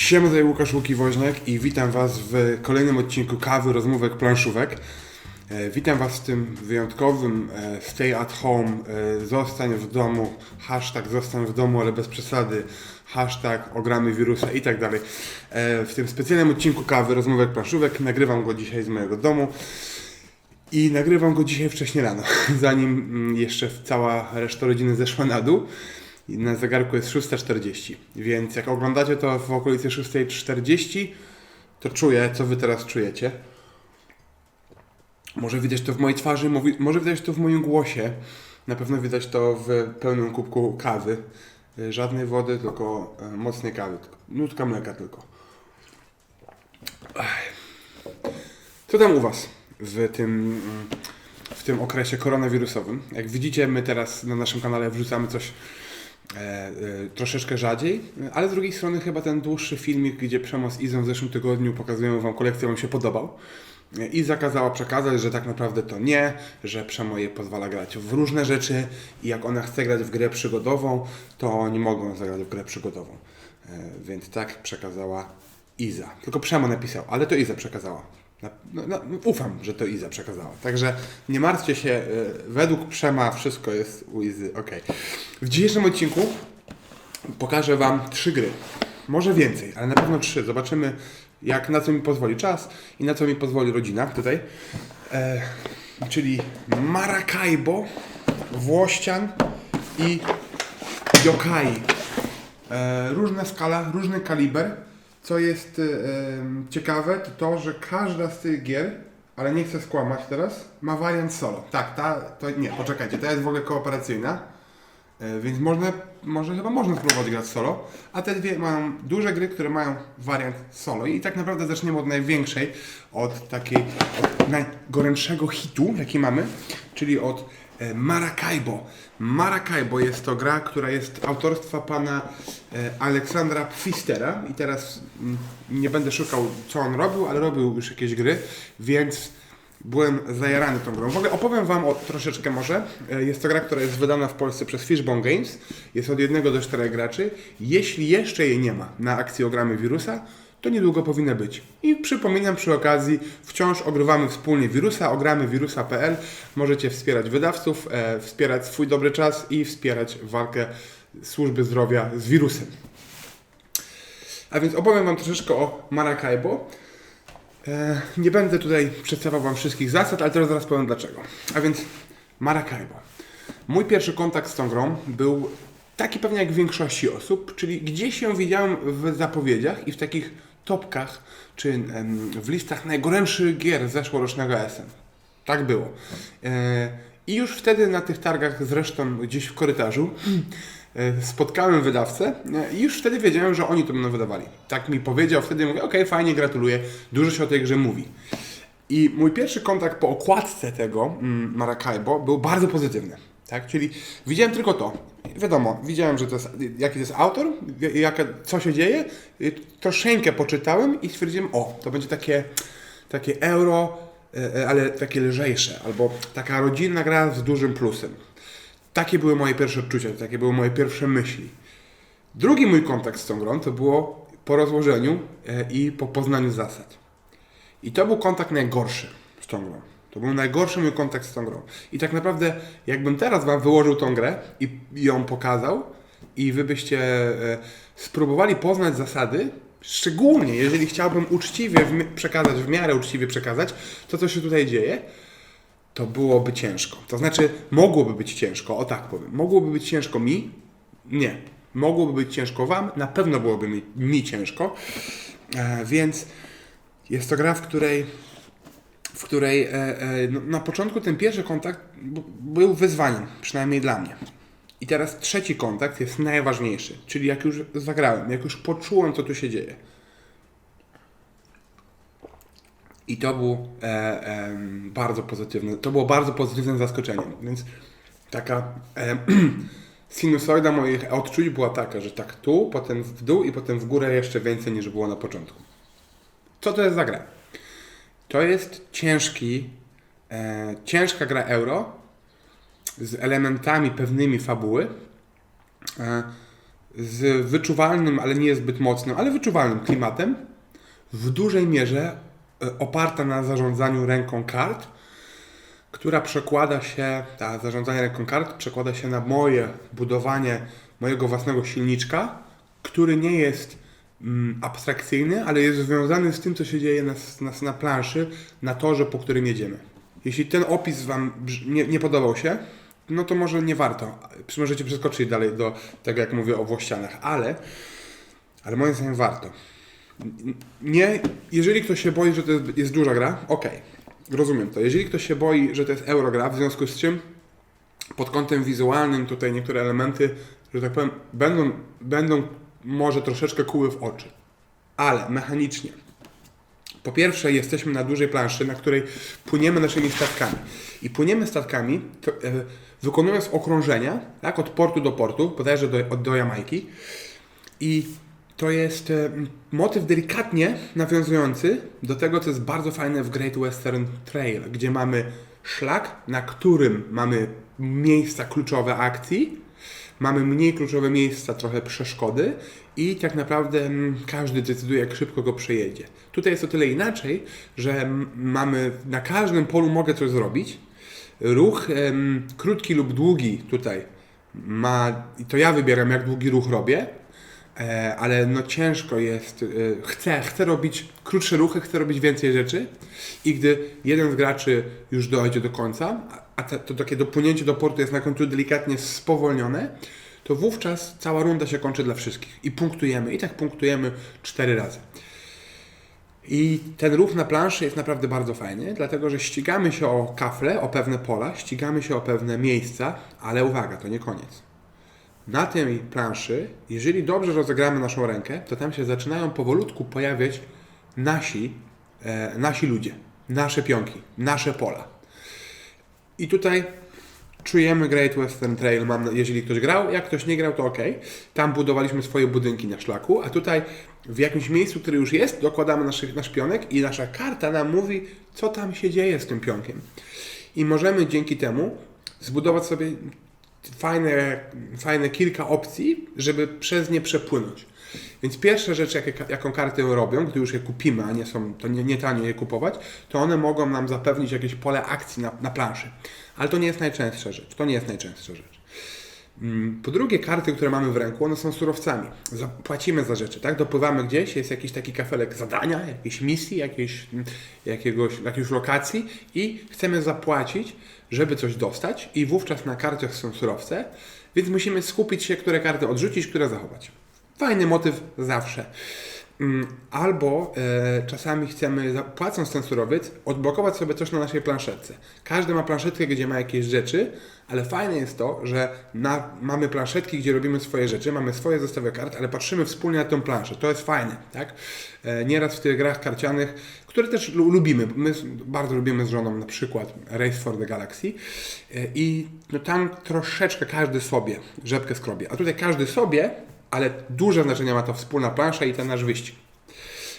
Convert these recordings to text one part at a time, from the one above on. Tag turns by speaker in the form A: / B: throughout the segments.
A: Siema, tutaj Łukasz Łuki-Woźniak i witam Was w kolejnym odcinku Kawy, Rozmówek, Planszówek. E, witam Was w tym wyjątkowym e, stay at home, e, zostań w domu, hashtag zostań w domu, ale bez przesady, hashtag ogramy wirusa i tak dalej. W tym specjalnym odcinku Kawy, Rozmówek, Planszówek nagrywam go dzisiaj z mojego domu. I nagrywam go dzisiaj wcześnie rano, zanim mm, jeszcze cała reszta rodziny zeszła na dół. Na zegarku jest 6.40, więc jak oglądacie to w okolicy 6.40, to czuję, co wy teraz czujecie. Może widać to w mojej twarzy, może widać to w moim głosie. Na pewno widać to w pełnym kubku kawy. Y, Żadnej wody, tylko e, mocnej kawy. Nutka mleka tylko. Co tam u Was w tym, mm, w tym okresie koronawirusowym? Jak widzicie, my teraz na naszym kanale wrzucamy coś troszeczkę rzadziej, ale z drugiej strony chyba ten dłuższy filmik, gdzie Przemoc z Izą w zeszłym tygodniu pokazujemy Wam kolekcję, Wam się podobał. E, Iza kazała przekazać, że tak naprawdę to nie, że Przemo jej pozwala grać w różne rzeczy i jak ona chce grać w grę przygodową, to nie mogą zagrać w grę przygodową. E, Więc tak przekazała Iza. Tylko Przemo napisał, ale to Iza przekazała. No, no, ufam, że to Iza przekazała. Także nie martwcie się, e, według Przema wszystko jest u Izy ok. W dzisiejszym odcinku pokażę Wam trzy gry. Może więcej, ale na pewno trzy. Zobaczymy, jak na co mi pozwoli czas i na co mi pozwoli rodzina tutaj. E, czyli Maracaibo, Włościan i Yokai. E, różna skala, różny kaliber. Co jest em, ciekawe, to to, że każda z tych gier, ale nie chcę skłamać teraz, ma wariant solo. Tak, ta, to nie, poczekajcie, ta jest w ogóle kooperacyjna. E, Więc można, może chyba można spróbować grać solo, a te dwie mają duże gry, które mają wariant solo. I tak naprawdę zaczniemy od największej, od takiej, od najgorętszego hitu, jaki mamy, czyli od Maracaibo. Maracaibo jest to gra, która jest autorstwa pana e, Aleksandra Pfistera i teraz mm, nie będę szukał, co on robił, ale robił już jakieś gry, więc Byłem zajarany tą grą. W ogóle opowiem Wam o, troszeczkę może. E, Jest to gra, która jest wydana w Polsce przez Fishbone Games. Jest od jednego do czterech graczy. Jeśli jeszcze jej nie ma na akcji Ogramy Wirusa, to niedługo powinna być. I przypominam przy okazji, wciąż ogrywamy wspólnie Wirusa, ogramy wirusa.pl. Możecie wspierać wydawców, e, wspierać swój dobry czas i wspierać walkę służby zdrowia z wirusem. A więc opowiem Wam troszeczkę o Maracaibo. E, Nie będę tutaj przedstawiał Wam wszystkich zasad, ale teraz zaraz powiem dlaczego. A więc Maracaibo. Mój pierwszy kontakt z tą grą był taki pewnie jak w większości osób, czyli gdzieś ją widziałem w zapowiedziach i w takich topkach, czy w listach najgorętszych gier zeszłorocznego SM. Tak było. E, I już wtedy na tych targach, zresztą gdzieś w korytarzu, e, spotkałem wydawcę e, i już wtedy wiedziałem, że oni to będą wydawali. Tak mi powiedział, wtedy mówię, okej, fajnie, gratuluję, dużo się o tej grze mówi. I mój pierwszy kontakt po okładce tego mm, Maracaibo był bardzo pozytywny. Tak? Czyli widziałem tylko to. Wiadomo, widziałem, że to jest, jaki to jest autor, jaka, co się dzieje. Troszeczkę poczytałem i stwierdziłem, o, to będzie takie, takie euro, e, e, ale takie lżejsze, albo taka rodzinna gra z dużym plusem. Takie były moje pierwsze odczucia, takie były moje pierwsze myśli. Drugi mój kontakt z tą grą to było po rozłożeniu e, i po poznaniu zasad. I to był kontakt najgorszy z tą grą. To był najgorszy mój kontakt z tą grą. I tak naprawdę, jakbym teraz Wam wyłożył tą grę i ją pokazał, i Wy byście e, spróbowali poznać zasady, szczególnie jeżeli chciałbym uczciwie przekazać, w miarę uczciwie przekazać to, co się tutaj dzieje, to byłoby ciężko. To znaczy, mogłoby być ciężko, o tak powiem. Mogłoby być ciężko mi? Nie. Mogłoby być ciężko Wam? Na pewno byłoby mi, mi ciężko. E, więc jest to gra, w której, w której e, e, no, na początku ten pierwszy kontakt był wyzwaniem, przynajmniej dla mnie. I teraz trzeci kontakt jest najważniejszy, czyli jak już zagrałem, jak już poczułem, co tu się dzieje. I to był e, em, bardzo pozytywne, to było bardzo pozytywnym zaskoczeniem, więc taka e, sinusoida moich odczuć była taka, że tak tu, potem w dół i potem w górę jeszcze więcej niż było na początku. Co to jest za gra? To jest ciężki, e, ciężka gra euro z elementami pewnymi fabuły, e, z wyczuwalnym, ale nie zbyt mocnym, ale wyczuwalnym klimatem, w dużej mierze e, oparta na zarządzaniu ręką kart, która przekłada się, ta zarządzanie ręką kart przekłada się na moje budowanie mojego własnego silniczka, który nie jest abstrakcyjny, ale jest związany z tym, co się dzieje na, na, na planszy, na torze, po którym jedziemy. Jeśli ten opis Wam nie, nie podobał się, no to może nie warto. Możecie przeskoczyć dalej do tego, jak mówię o włościanach, ale, ale moim zdaniem warto. Nie, jeżeli ktoś się boi, że to jest, jest duża gra, okej, rozumiem to. Jeżeli ktoś się boi, że to jest eurogra, w związku z czym pod kątem wizualnym tutaj niektóre elementy, że tak powiem, będą, będą może troszeczkę kuły w oczy. Ale mechanicznie. Po pierwsze, jesteśmy na dużej planszy, na której płyniemy naszymi statkami. I płyniemy statkami, to, e, wykonując okrążenia, tak, od portu do portu, bodajże do, od- do Jamajki. I to jest e, motyw delikatnie nawiązujący do tego, co jest bardzo fajne w Great Western Trail, gdzie mamy szlak, na którym mamy miejsca kluczowe akcji, mamy mniej kluczowe miejsca, trochę przeszkody i tak naprawdę mm, każdy decyduje, jak szybko go przejedzie. Tutaj jest o tyle inaczej, że mm, mamy na każdym polu mogę coś zrobić. Ruch em, krótki lub długi tutaj ma, to ja wybieram, jak długi ruch robię, E, ale no ciężko jest. e, Chcę, chcę robić krótsze ruchy, chcę robić więcej rzeczy i gdy jeden z graczy już dojdzie do końca, a- te, to takie dopłynięcie do portu jest na końcu delikatnie spowolnione, to wówczas cała runda się kończy dla wszystkich i punktujemy. I tak punktujemy cztery razy. I ten ruch na planszy jest naprawdę bardzo fajny, dlatego że ścigamy się o kafle, o pewne pola, ścigamy się o pewne miejsca, ale uwaga, to nie koniec. Na tej planszy, jeżeli dobrze rozegramy naszą rękę, to tam się zaczynają powolutku pojawiać nasi, e, nasi ludzie, nasze pionki, nasze pola. I tutaj czujemy Great Western Trail, mam, jeżeli ktoś grał, jak ktoś nie grał, to ok. Tam budowaliśmy swoje budynki na szlaku, a tutaj w jakimś miejscu, które już jest, dokładamy nasz, nasz pionek i nasza karta nam mówi, co tam się dzieje z tym pionkiem. I możemy dzięki temu zbudować sobie fajne, fajne kilka opcji, żeby przez nie przepłynąć. Więc pierwsza rzecz, jakie, jaką karty robią, gdy już je kupimy, a nie są, to nie, nie je kupować, to one mogą nam zapewnić jakieś pole akcji na, na planszy. Ale to nie jest najczęstsza rzecz. To nie jest najczęstsza rzecz. Mm, Po drugie, karty, które mamy w ręku, one są surowcami. Zapłacimy za rzeczy, tak? Dopływamy gdzieś, jest jakiś taki kafelek zadania, jakiejś misji, jakiejś, mm, jakiegoś, jakiejś lokacji i chcemy zapłacić, żeby coś dostać i wówczas na kartach są surowce, więc musimy skupić się, które karty odrzucić, które zachować. Fajny motyw zawsze. Mm, Albo e, czasami chcemy, płacąc ten surowiec, odblokować sobie coś na naszej planszetce. Każdy ma planszetkę, gdzie ma jakieś rzeczy, ale fajne jest to, że na, mamy planszetki, gdzie robimy swoje rzeczy, mamy swoje zestawy kart, ale patrzymy wspólnie na tę planszę. To jest fajne, tak? E, nieraz w tych grach karcianych, które też lu- lubimy, my bardzo lubimy z żoną na przykład Race for the Galaxy e, i no, tam troszeczkę każdy sobie rzepkę skrobie, a tutaj każdy sobie, ale duże znaczenie ma to wspólna plansza i ten nasz wyścig.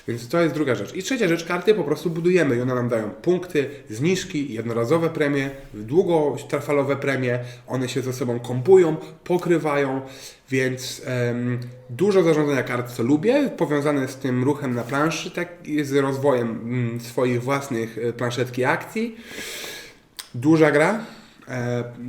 A: Więc to jest druga rzecz. I trzecia rzecz, karty po prostu budujemy i one nam dają punkty, zniżki, jednorazowe premie, długotrwalowe premie. One się ze sobą kompują, pokrywają, więc em, dużo zarządzania kart, co lubię, powiązane z tym ruchem na planszy, tak z rozwojem mm, swoich własnych e, planszetki akcji. Duża gra,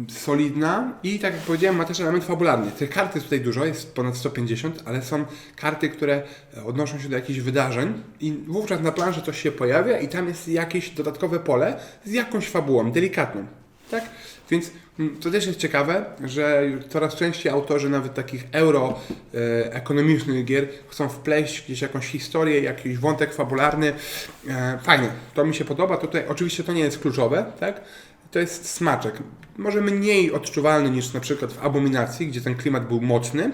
A: solidna i tak jak powiedziałem, ma też element fabularny. Tych kart jest tutaj dużo, jest ponad 150, ale są karty, które e, odnoszą się do jakichś wydarzeń i wówczas na planszy coś się pojawia i tam jest jakieś dodatkowe pole z jakąś fabułą, delikatną. Tak? Więc mm, to też jest ciekawe, że coraz częściej autorzy nawet takich euro e, gier chcą wpleść gdzieś jakąś historię, jakiś wątek fabularny. E, fajne, to mi się podoba. Tutaj oczywiście to nie jest kluczowe, tak? To jest smaczek. Może mniej odczuwalny niż na przykład w Abominacji, gdzie ten klimat był mocny,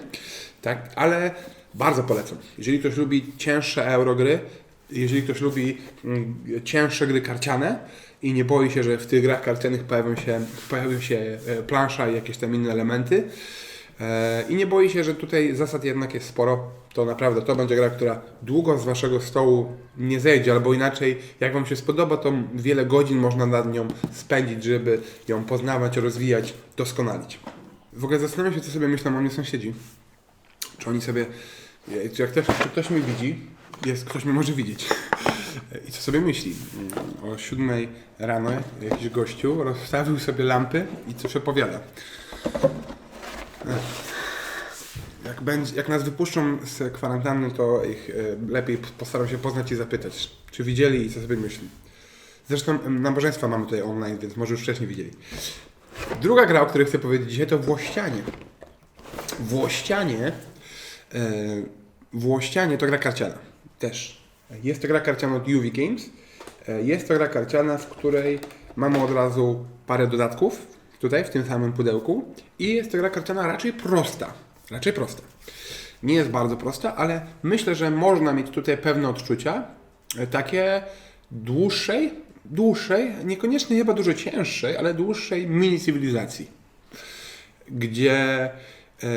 A: tak? Ale bardzo polecam. Jeżeli ktoś lubi cięższe eurogry, jeżeli ktoś lubi mm, cięższe gry karciane i nie boi się, że w tych grach karcianych pojawią się, pojawią się e, plansza i jakieś tam inne elementy i nie boi się, że tutaj zasad jednak jest sporo, to naprawdę to będzie gra, która długo z Waszego stołu nie zejdzie, albo inaczej, jak Wam się spodoba, to wiele godzin można nad nią spędzić, żeby ją poznawać, rozwijać, doskonalić. W ogóle zastanawiam się, co sobie myślą o mnie sąsiedzi. Czy oni sobie, jak czy ktoś mnie widzi, jest, ktoś mnie może widzieć. I co sobie myśli? O siódmej rano jakiś gościu rozstawił sobie lampy i coś opowiada. Jak, będzie, jak nas wypuszczą z kwarantanny, to ich e, lepiej postaram się poznać i zapytać, czy widzieli i co sobie myśli. Zresztą nabożeństwa mamy tutaj online, więc może już wcześniej widzieli. Druga gra, o której chcę powiedzieć dzisiaj, to Włościanie. Włościanie, e, Włościanie to gra karciana. Też. Jest to gra karciana od UV Games. E, Jest to gra karciana, w której mamy od razu parę dodatków, tutaj w tym samym pudełku. I jest to gra karciana raczej prosta. Raczej prosta. Nie jest bardzo prosta, ale myślę, że można mieć tutaj pewne odczucia, e, takie dłuższej, dłuższej, niekoniecznie chyba dużo cięższej, ale dłuższej mini cywilizacji gdzie e,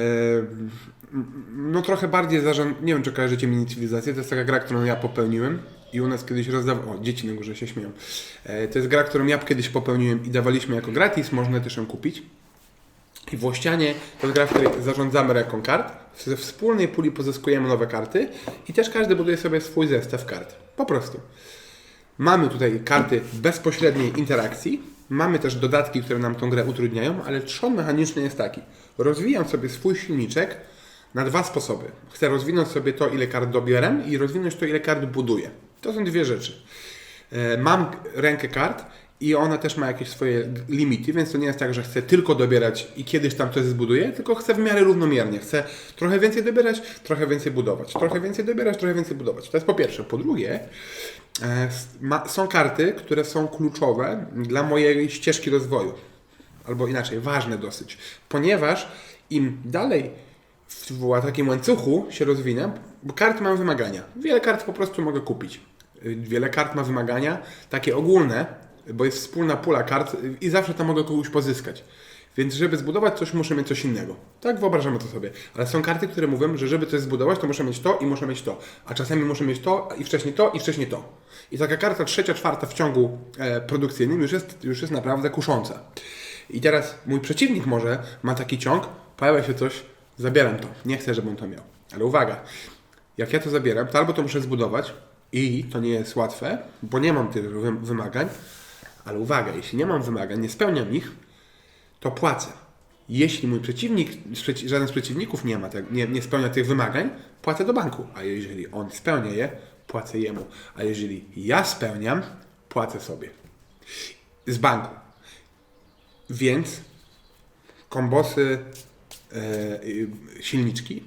A: no trochę bardziej zarząd... Nie wiem, czy kojarzycie mini cywilizację. To jest taka gra, którą ja popełniłem i u nas kiedyś rozdawałem... O, dzieci na górze się śmieją. E, to jest gra, którą ja kiedyś popełniłem i dawaliśmy jako gratis. Można też ją kupić. I Włościanie to jest gra, w której zarządzamy ręką kart. Ze wspólnej puli pozyskujemy nowe karty i też każdy buduje sobie swój zestaw kart. Po prostu. Mamy tutaj karty bezpośredniej interakcji. Mamy też dodatki, które nam tą grę utrudniają, ale trzon mechaniczny jest taki. Rozwijam sobie swój silniczek na dwa sposoby. Chcę rozwinąć sobie to, ile kart dobieram i rozwinąć to, ile kart buduję. To są dwie rzeczy. E, Mam rękę kart i ona też ma jakieś swoje limity, więc to nie jest tak, że chcę tylko dobierać i kiedyś tam coś zbuduję, tylko chcę w miarę równomiernie. Chcę trochę więcej dobierać, trochę więcej budować. Trochę więcej dobierać, trochę więcej budować. To jest po pierwsze. Po drugie, e, są karty, które są kluczowe dla mojej ścieżki rozwoju. Albo inaczej, ważne dosyć. Ponieważ im dalej w takim łańcuchu się rozwinę, bo karty mam wymagania. Wiele kart po prostu mogę kupić. Y, Wiele kart ma wymagania, takie ogólne, bo jest wspólna pula kart i zawsze tam mogę kogoś pozyskać. Więc żeby zbudować coś, muszę mieć coś innego. Tak wyobrażamy to sobie. Ale są karty, które mówią, że żeby coś zbudować, to muszę mieć to i muszę mieć to. A czasami muszę mieć to i wcześniej to i wcześniej to. I taka karta trzecia, czwarta w ciągu e, produkcyjnym już jest, już jest naprawdę kusząca. I teraz mój przeciwnik może ma taki ciąg, pojawia się coś, zabieram to. Nie chcę, żeby on to miał. Ale uwaga, jak ja to zabieram, to albo to muszę zbudować i to nie jest łatwe, bo nie mam tych wy- wymagań, ale uwaga, jeśli nie mam wymagań, nie spełniam ich, to płacę. Jeśli mój przeciwnik, przeci- żaden z przeciwników nie, ma nie, nie spełnia tych wymagań, płacę do banku. A jeżeli on spełnia je, płacę jemu. A jeżeli ja spełniam, płacę sobie. Z banku. Więc kombosy, e, y, silniczki.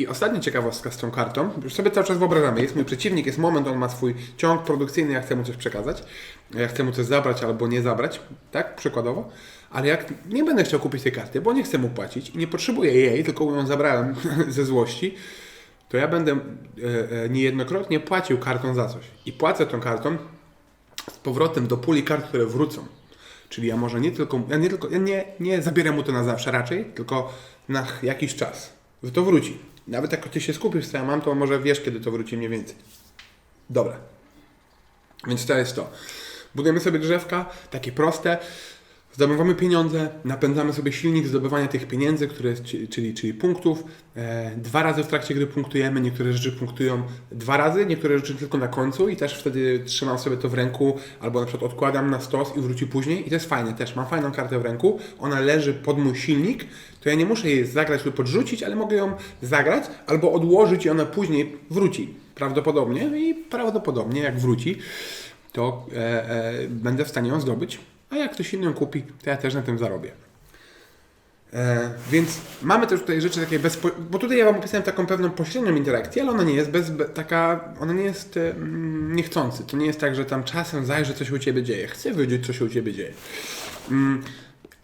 A: I ostatnia ciekawostka z tą kartą, już sobie cały czas wyobrażamy, jest mój przeciwnik, jest moment, on ma swój ciąg produkcyjny, ja chcę mu coś przekazać, ja chcę mu coś zabrać albo nie zabrać, tak, przykładowo, ale jak nie będę chciał kupić tej karty, bo nie chcę mu płacić i nie potrzebuję jej, tylko ją zabrałem ze złości, to ja będę e, e, niejednokrotnie płacił kartą za coś. I płacę tą kartą z powrotem do puli kart, które wrócą. Czyli ja może nie tylko, ja nie tylko, ja nie, nie zabieram mu to na zawsze raczej, tylko na jakiś czas. To wróci. Nawet jak ty się skupisz, co ja mam, to może wiesz, kiedy to wróci mniej więcej. Dobra. Więc to jest to. Budujemy sobie drzewka, takie proste. Zdobywamy pieniądze, napędzamy sobie silnik zdobywania tych pieniędzy, które, czyli, czyli punktów. E, dwa razy w trakcie gry punktujemy, niektóre rzeczy punktują dwa razy, niektóre rzeczy tylko na końcu i też wtedy trzymam sobie to w ręku albo na przykład odkładam na stos i wróci później i to jest fajne też. Mam fajną kartę w ręku, ona leży pod mój silnik, to ja nie muszę jej zagrać lub podrzucić, ale mogę ją zagrać albo odłożyć i ona później wróci. Prawdopodobnie i prawdopodobnie jak wróci, to e, e, będę w stanie ją zdobyć, a jak ktoś inny ją kupi, to ja też na tym zarobię. E, więc mamy też tutaj rzeczy takie bo tutaj ja Wam opisałem taką pewną pośrednią interakcję, ale ona nie jest bez, be, taka, ona nie jest e, mm, niechcący. To nie jest tak, że tam czasem zajrzę, co się u Ciebie dzieje. Chcę wiedzieć, co się u Ciebie dzieje. Mm,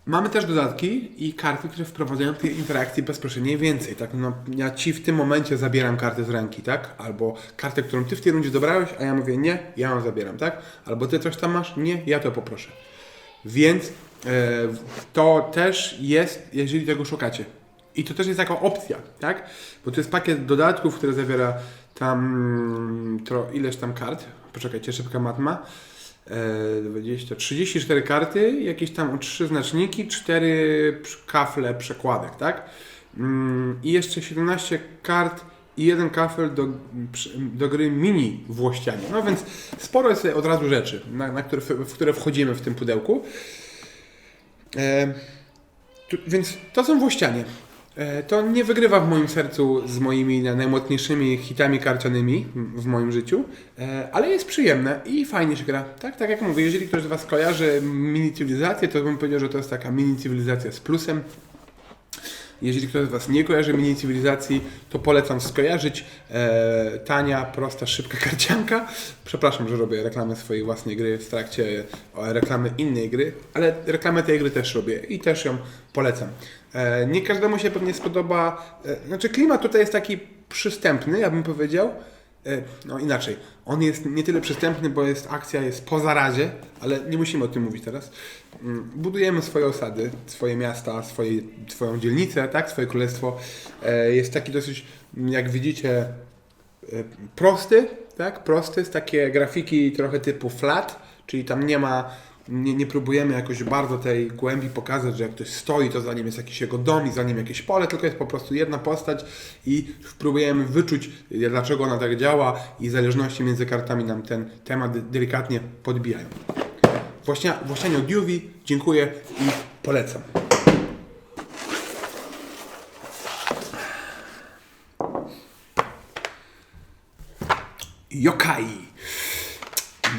A: Mamy też dodatki i karty, które wprowadzają tej interakcji bezpośredniej więcej. Tak? No, ja Ci w tym momencie zabieram kartę z ręki, tak? Albo kartę, którą Ty w tej rundzie dobrałeś, a ja mówię nie, ja ją zabieram, tak? Albo Ty coś tam masz, nie, ja to poproszę. Więc e, to też jest, jeżeli tego szukacie. I to też jest taka opcja, tak? Bo to jest pakiet dodatków, który zawiera tam tro, ileś tam kart. Poczekajcie, szybka matma. E, 20, 34 karty, jakieś tam trzy znaczniki, cztery przy- kafle przekładek, tak? mm, i jeszcze 17 kart i jeden kafel do, do gry mini Włościanie. No więc sporo jest od razu rzeczy, na, na które, w które wchodzimy w tym pudełku. E, tu, więc to są Włościanie. E, to nie wygrywa w moim sercu z moimi najmocniejszymi hitami karcianymi w moim życiu, e, ale jest przyjemne i fajnie się gra. Tak, tak jak mówię, jeżeli ktoś z Was kojarzy mini cywilizację, to bym powiedział, że to jest taka mini cywilizacja z plusem. Jeżeli ktoś z Was nie kojarzy mini cywilizacji, to polecam skojarzyć. E, tania, prosta, szybka karcianka. Przepraszam, że robię reklamę swojej własnej gry w trakcie reklamy innej gry, ale reklamę tej gry też robię i też ją polecam. E, nie każdemu się pewnie spodoba, e, znaczy klimat tutaj jest taki przystępny, ja bym powiedział. E, No inaczej, on jest nie tyle przystępny, bo jest akcja jest po zarazie, ale nie musimy o tym mówić teraz. Mm, Budujemy swoje osady, swoje miasta, swoje, swoją dzielnicę, tak, swoje królestwo. E, Jest taki dosyć, jak widzicie, e, prosty, tak, prosty, z takie grafiki trochę typu flat, czyli tam nie ma, nie, nie próbujemy jakoś bardzo tej głębi pokazać, że jak ktoś stoi, to za nim jest jakiś jego dom i za nim jakieś pole, tylko jest po prostu jedna postać i próbujemy wyczuć, e, dlaczego ona tak działa i zależności między kartami nam ten temat delikatnie podbijają. Właśnie, od Juwi dziękuję i polecam. Yokai.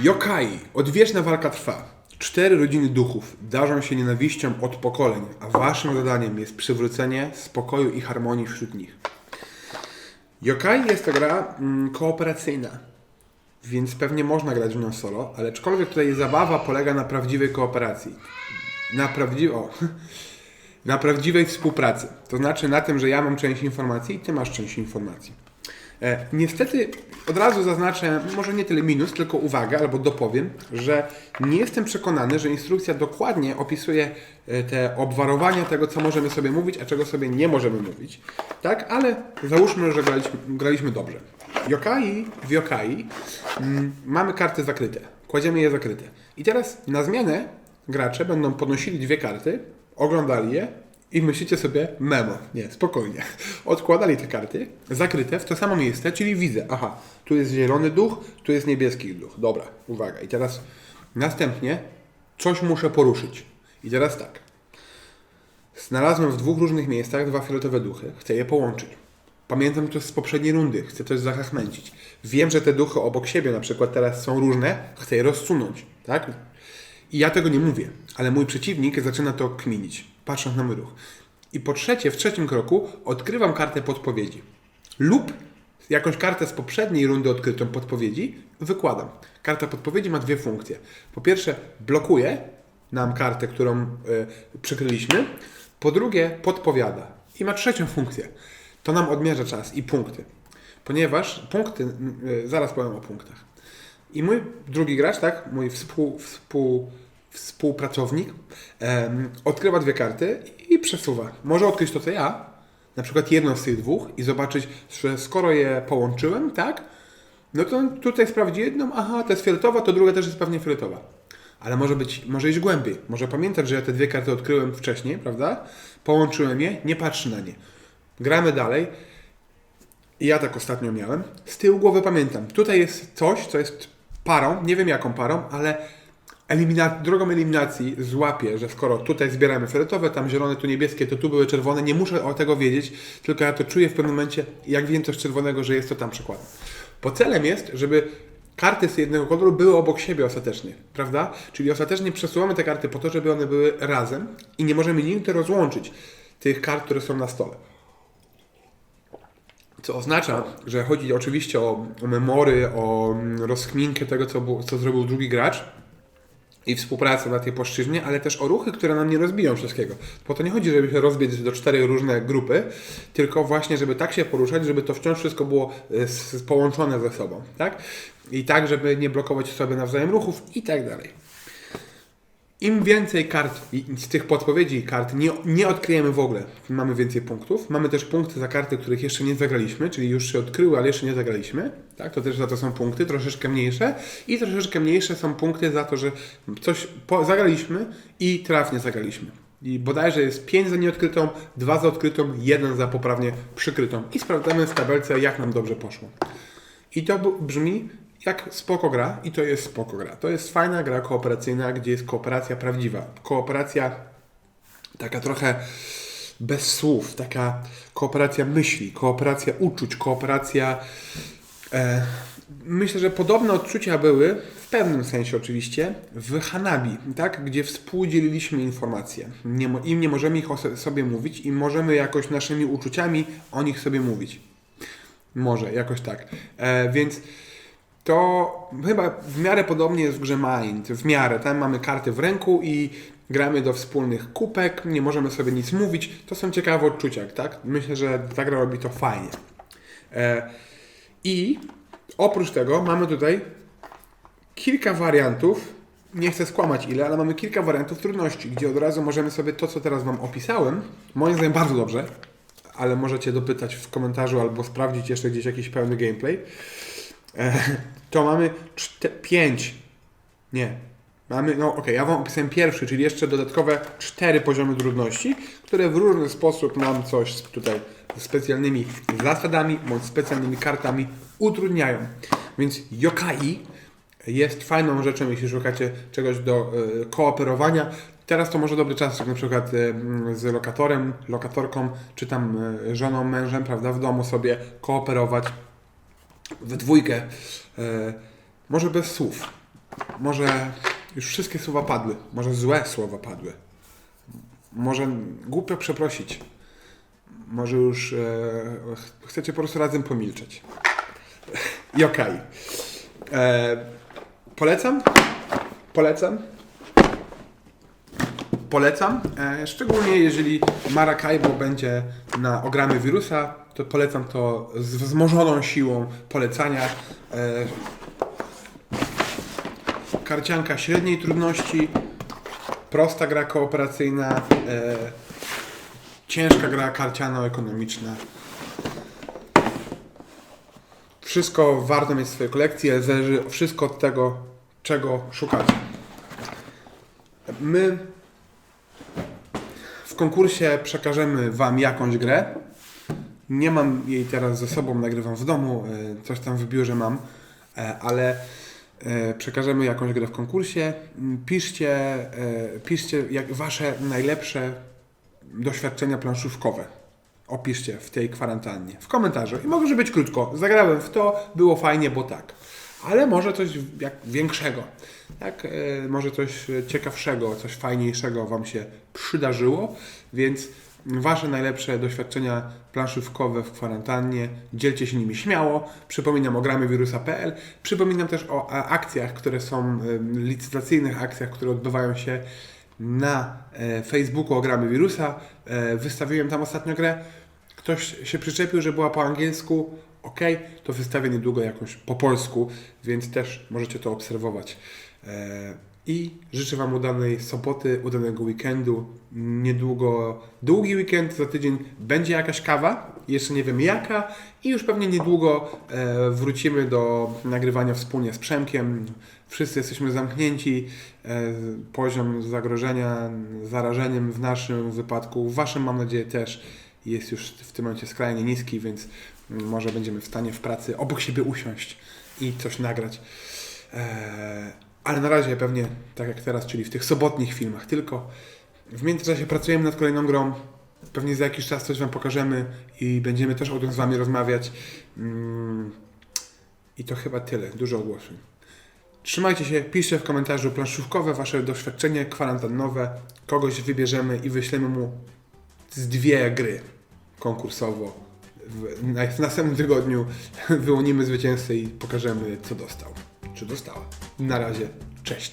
A: Yokai. Odwieczna walka trwa. Cztery rodziny duchów darzą się nienawiścią od pokoleń, a waszym zadaniem jest przywrócenie spokoju i harmonii wśród nich. Yokai jest to gra mm, kooperacyjna, więc pewnie można grać w nią solo, ale aczkolwiek tutaj zabawa polega na prawdziwej kooperacji. Na prawdziwej... O, na prawdziwej współpracy. To znaczy na tym, że ja mam część informacji i ty masz część informacji. E, niestety od razu zaznaczę, może nie tyle minus, tylko uwagę albo dopowiem, że nie jestem przekonany, że instrukcja dokładnie opisuje e, te obwarowania tego, co możemy sobie mówić, a czego sobie nie możemy mówić. Tak, ale załóżmy, że graliśmy, graliśmy dobrze. Yokai, w Yokai mm, mamy karty zakryte. Kładziemy je zakryte. I teraz na zmianę gracze będą podnosili dwie karty, oglądali je i myślicie sobie memo. Nie, spokojnie. Odkładali te karty, zakryte w to samo miejsce, czyli widzę, aha, tu jest zielony duch, tu jest niebieski duch. Dobra, uwaga. I teraz następnie coś muszę poruszyć. I teraz tak. Znalazłem w dwóch różnych miejscach dwa fioletowe duchy. Chcę je połączyć. Pamiętam to z poprzedniej rundy. Chcę coś zachachmęcić. Wiem, że te duchy obok siebie na przykład teraz są różne. Chcę je rozsunąć. Tak? I ja tego nie mówię. Ale mój przeciwnik zaczyna to kminić, patrząc na mój ruch. I po trzecie, w trzecim kroku odkrywam kartę podpowiedzi. Lub jakąś kartę z poprzedniej rundy odkrytą podpowiedzi wykładam. Karta podpowiedzi ma dwie funkcje. Po pierwsze, blokuje nam kartę, którą y, przykryliśmy. Po drugie, podpowiada. I ma trzecią funkcję. To nam odmierza czas i punkty. Ponieważ punkty, y, zaraz powiem o punktach. I mój drugi gracz, tak, mój współ, współ, współpracownik, em, odkrywa dwie karty i przesuwa. Może odkryć to, co ja, na przykład jedną z tych dwóch i zobaczyć, że skoro je połączyłem, tak, no to tutaj sprawdzi jedną, aha, to jest fioletowa, to druga też jest pewnie fioletowa. Ale może być, może iść głębiej. Może pamiętać, że ja te dwie karty odkryłem wcześniej, prawda? Połączyłem je, nie patrzy na nie. Gramy dalej. Ja tak ostatnio miałem. Z tyłu głowy pamiętam. Tutaj jest coś, co jest parą, nie wiem jaką parą, ale elimina drogą eliminacji złapię, że skoro tutaj zbieramy fioletowe, tam zielone, tu niebieskie, to tu były czerwone, nie muszę o tego wiedzieć, tylko ja to czuję w pewnym momencie, jak wiem coś czerwonego, że jest to tam przykładem. Bo celem jest, żeby karty z jednego koloru były obok siebie ostatecznie, prawda? Czyli ostatecznie przesuwamy te karty po to, żeby one były razem i nie możemy nigdy rozłączyć tych kart, które są na stole. Co oznacza, że chodzi oczywiście o, memory, o mm, rozkminkę tego, co, było, co zrobił drugi gracz i współpracę na tej płaszczyźnie, ale też o ruchy, które nam nie rozbiją wszystkiego. Bo to nie chodzi, żeby się rozbić do cztery różne grupy, tylko właśnie, żeby tak się poruszać, żeby to wciąż wszystko było e, połączone ze sobą, tak? I tak, żeby nie blokować sobie nawzajem ruchów i tak dalej. Im więcej kart z tych podpowiedzi kart nie, nie odkryjemy w ogóle, mamy więcej punktów. Mamy też punkty za karty, których jeszcze nie zagraliśmy, czyli już się odkryły, ale jeszcze nie zagraliśmy. Tak? To też za to są punkty, troszeczkę mniejsze. I troszeczkę mniejsze są punkty za to, że coś po, zagraliśmy i trafnie zagraliśmy. I bodajże jest 5 za nieodkrytą, 2 za odkrytą, 1 za poprawnie przykrytą. I sprawdzamy w tabelce, jak nam dobrze poszło. I to brzmi jak spoko gra i to jest spoko gra. To jest fajna gra kooperacyjna, gdzie jest kooperacja prawdziwa. Kooperacja taka trochę bez słów, taka kooperacja myśli, kooperacja uczuć, kooperacja. E, myślę, że podobne odczucia były, w pewnym sensie oczywiście, w Hanabi, tak? gdzie współdzieliliśmy informacje. Nie, Im nie możemy ich sobie mówić i możemy jakoś naszymi uczuciami o nich sobie mówić. Może, jakoś tak. E, więc to chyba w miarę podobnie jest w grze Mind. W miarę. Tam mamy karty w ręku i gramy do wspólnych kupek, nie możemy sobie nic mówić. To są ciekawe odczucia, tak? Myślę, że ta gra robi to fajnie. E, I oprócz tego mamy tutaj kilka wariantów. Nie chcę skłamać ile, ale mamy kilka wariantów trudności, gdzie od razu możemy sobie to, co teraz Wam opisałem, moim zdaniem bardzo dobrze, ale możecie dopytać w komentarzu albo sprawdzić jeszcze gdzieś jakiś pełny gameplay. E, to mamy pięć. Nie. Mamy, no okej, ja Wam opisałem pierwszy, czyli jeszcze dodatkowe cztery poziomy trudności, które w różny sposób nam coś tutaj specjalnymi zasadami bądź specjalnymi kartami utrudniają. Więc yokai jest fajną rzeczą, jeśli szukacie czegoś do e, kooperowania. Teraz to może dobry czas, jak na przykład m, z lokatorem, lokatorką, czy tam e, żoną, mężem, prawda, w domu sobie kooperować we dwójkę. E, może bez słów. Może już wszystkie słowa padły. Może złe słowa padły. Może głupio przeprosić. Może już e, ch- chcecie po prostu razem pomilczeć. I okej. E, Polecam. Polecam. Polecam. Szczególnie jeżeli Maracaibo będzie na ogramy wirusa, to polecam to z wzmożoną siłą polecania. E, karcianka średniej trudności, prosta gra kooperacyjna, e, ciężka gra karciano-ekonomiczna. Wszystko warto mieć w swojej kolekcji, ale zależy wszystko od tego, czego szukacie. My w konkursie przekażemy Wam jakąś grę. Nie mam jej teraz ze sobą, nagrywam w domu, e, coś tam w biurze mam, e, ale e, przekażemy jakąś grę w konkursie. M, Piszcie, piszcie jak Wasze najlepsze doświadczenia planszówkowe. Opiszcie w tej kwarantannie, w komentarzu. I może być krótko. Zagrałem w to, było fajnie, bo tak. Ale może coś jak większego. Tak, może coś ciekawszego, coś fajniejszego Wam się przydarzyło, więc Wasze najlepsze doświadczenia planszówkowe w kwarantannie, dzielcie się nimi śmiało. Przypominam o gramywirusa.pl. Przypominam też o a, akcjach, które są, em, licytacyjnych akcjach, które odbywają się na e, Facebooku o gramy wirusa. E, wystawiłem tam ostatnio grę. Ktoś się przyczepił, że była po angielsku. Ok, to wystawię niedługo jakąś po polsku, więc też możecie to obserwować. E, I życzę Wam udanej soboty, udanego weekendu. Niedługo, długi weekend, za tydzień będzie jakaś kawa, jeszcze nie wiem jaka, i już pewnie niedługo e, wrócimy do nagrywania wspólnie z Przemkiem. Wszyscy jesteśmy zamknięci. E, poziom zagrożenia, zarażeniem w naszym wypadku, w Waszym mam nadzieję też jest już w tym momencie skrajnie niski, więc może będziemy w stanie w pracy obok siebie usiąść i coś nagrać. Eee, ale na razie pewnie tak jak teraz, czyli w tych sobotnich filmach tylko. W międzyczasie pracujemy nad kolejną grą. Pewnie za jakiś czas coś Wam pokażemy i będziemy też o tym z Wami rozmawiać. Mm, I to chyba tyle. Dużo ogłoszeń. Trzymajcie się, piszcie w komentarzu planszówkowe Wasze doświadczenie kwarantannowe. Kogoś wybierzemy i wyślemy mu z dwie gry konkursowo. W, na, w następnym tygodniu wyłonimy zwycięzcę i pokażemy, co dostał. Czy dostała. Na razie, cześć.